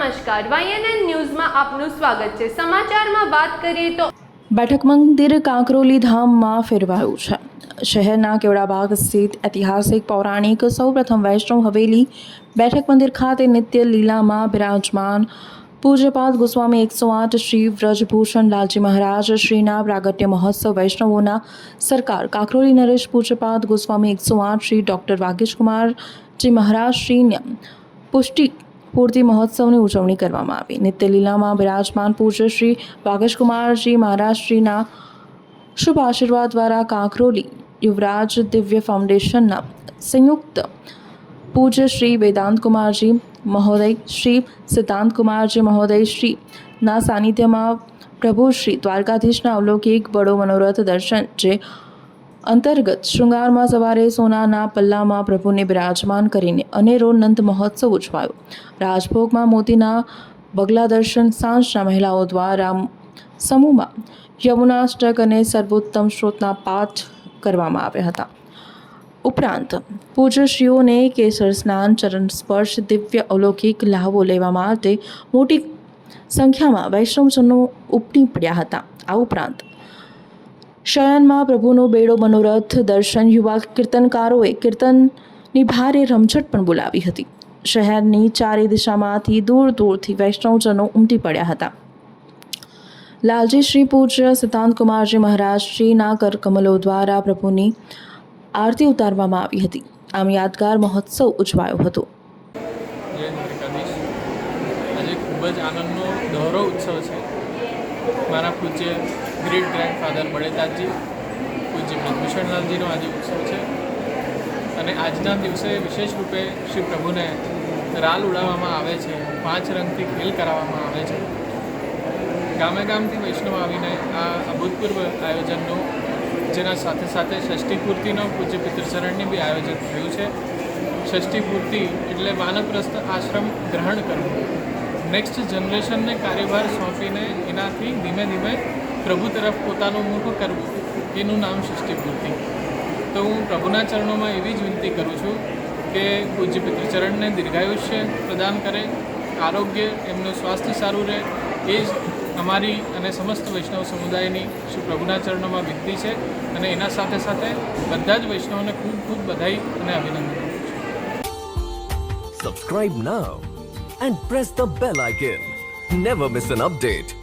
નમસ્કાર. વાયએનએન ન્યૂઝમાં આપનું સ્વાગત છે. સમાચારમાં વાત કરીએ તો બેઠક મંદિર કાંકરોલી ધામમાં ફેરવાયું છે. શહેરના કેવડાબાગ સ્થિત ઐતિહાસિક, પૌરાણિક, સૌપ્રથમ વૈષ્ણવ હવેલી બેઠક મંદિર ખાતે નિત્ય લીલામાં બિરાજમાન પૂજ્યપાદ ગોસ્વામી એકસો આઠ શ્રી વ્રજભૂષણ લાલજી મહારાજ, શ્રીના પ્રાગટ્ય મહોત્સવ વૈષ્ણવોના સરકાર, કાંકરોલી નરેશ પૂજ્યપાદ ગોસ્વામી એકસો આઠ શ્રી ડૉક્ટર વાગેશકુમારજી મહારાજ, શ્રીને પુષ્ટિ પૂર્તિ મહોત્સવની ઉજવણી કરવામાં આવી. નિત્ય લીલામાં બિરાજમાન પૂજ્ય શ્રી વાગેશકુમારજી મહારાજશ્રીના શુભ આશીર્વાદ દ્વારા કાંકરોલી યુવરાજ દિવ્ય ફાઉન્ડેશનના સંયુક્ત પૂજ્ય શ્રી વેદાંત કુમારજી મહોદય, શ્રી સિદ્ધાંત કુમારજી મહોદય, શ્રીના સાનિધ્યમાં પ્રભુ શ્રી દ્વારકાધીશના અવલૌકિક બડો મનોરથ દર્શન, જે અંતર્ગત શૃંગારમાં સવારે સોનાના પલ્લામાં પ્રભુને બિરાજમાન કરીને અનેરો નંદ મહોત્સવ ઉજવાયો. રાજભોગમાં મોતીના બગલા દર્શન સાંજના મહિલાઓ દ્વારા સમૂહમાં યમુનાષ્ટક અને સર્વોત્તમ સ્ત્રોતના પાઠ કરવામાં આવ્યા હતા. ઉપરાંત પૂજ્યશ્રીઓને કેસર સ્નાન, ચરણ સ્પર્શ, દિવ્ય અલૌકિક લાભો લેવા માટે મોટી સંખ્યામાં વૈષ્ણવજનો ઉપટી પડ્યા હતા. આ ઉપરાંત શયનમાં પ્રભુનો બેડો મનોરથ, દર્શન, યુવા કીર્તનકારોએ કીર્તનની ભારે રમઝટ પણ બોલાવી હતી. શહેરની ચારે દિશામાંથી દૂર દૂરથી વૈષ્ણવજનો ઉમટી પડ્યા હતા. લાલજી શ્રી પૂજ્ય સિદ્ધાંત કુમારજી મહારાજ શ્રીના કર કમલો દ્વારા પ્રભુની આરતી ઉતારવામાં આવી હતી. આમ યાદગાર મહોત્સવ ઉજવાયો હતો. આજે ખૂબ જ આનંદનો દોહરો ઉત્સવ છે. મારા પૂજ્ય ગ્રેટ ગ્રેન્ડફાધર બળેતાજી, પૂજ્ય બ્રજભૂષણલાલજીનો આજે ઉત્સવ છે. અને આજના દિવસે વિશેષ રૂપે શ્રી પ્રભુને રાલ ઉડાવવામાં આવે છે, પાંચ રંગથી ખેલ કરાવવામાં આવે છે. ગામે ગામથી વૈષ્ણવ આવીને આ અભૂતપૂર્વ આયોજનનું, જેના સાથે સાથે ષષ્ઠી પૂર્તિનો પૂજ્ય પિતૃચરણની બી આયોજન થયું છે. ષષ્ઠી પૂર્તિ એટલે વાનપ્રસ્થ આશ્રમ ગ્રહણ કરવું. નેક્સ્ટ જનરેશનને કાર્યભાર સોંપીને એનાથી ધીમે ધીમે પ્રભુ તરફ પોતાનું મુખ કરવું, એનું નામ ષષ્ઠી તો હું પ્રભુના ચરણોમાં એવી જ વિનંતી કરું છું કે પૂજ્ય પિતૃચરણને દીર્ઘાયુષ્ય પ્રદાન કરે, આરોગ્ય, એમનું સ્વાસ્થ્ય સારું રહે, એ જ અમારી અને સમસ્ત વૈષ્ણવ સમુદાયની શ્રી પ્રભુના ચરણોમાં વિનંતી છે અને એના સાથે સાથે બધા જ વૈષ્ણવોને ખૂબ ખૂબ બધાઈ અને અભિનંદન Subscribe now and press the bell icon. Never miss an update.